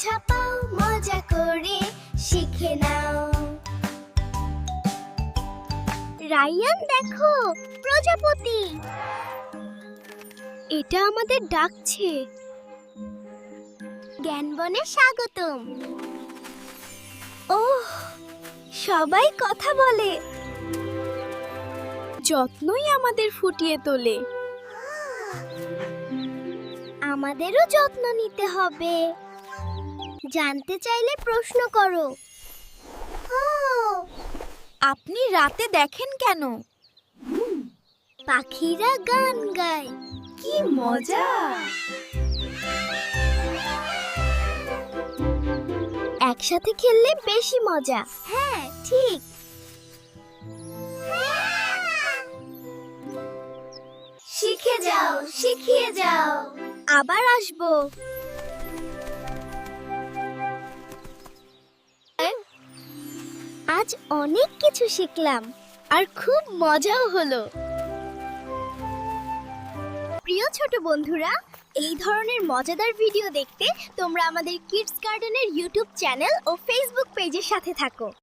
ছাপাও মজা করে শিখে নাও। রায়ান, দেখো, প্রজাপতি। এটা আমাদের ডাকছে। জ্ঞানবনে স্বাগতম। ওহ, সবাই কথা বলে। যত্নই আমাদের ফুটিয়ে তোলে। আমাদেরও যত্ন নিতে হবে। জানতে চাইলে প্রশ্ন করো। আপনি রাতে দেখেন কেন? পাখিরা গান গায়। কি মজা! একসাথে খেললে বেশি মজা। হ্যাঁ ঠিক। শিখে যাও শিখিয়ে যাও। আবার আসব। আজ অনেক কিছু শিখলাম আর খুব মজাও হলো। প্রিয় ছোট বন্ধুরা, এই ধরনের মজাদার ভিডিও দেখতে তোমরা আমাদের কিডস গার্ডেনের ইউটিউব চ্যানেল ও ফেসবুক পেজের সাথে থাকো।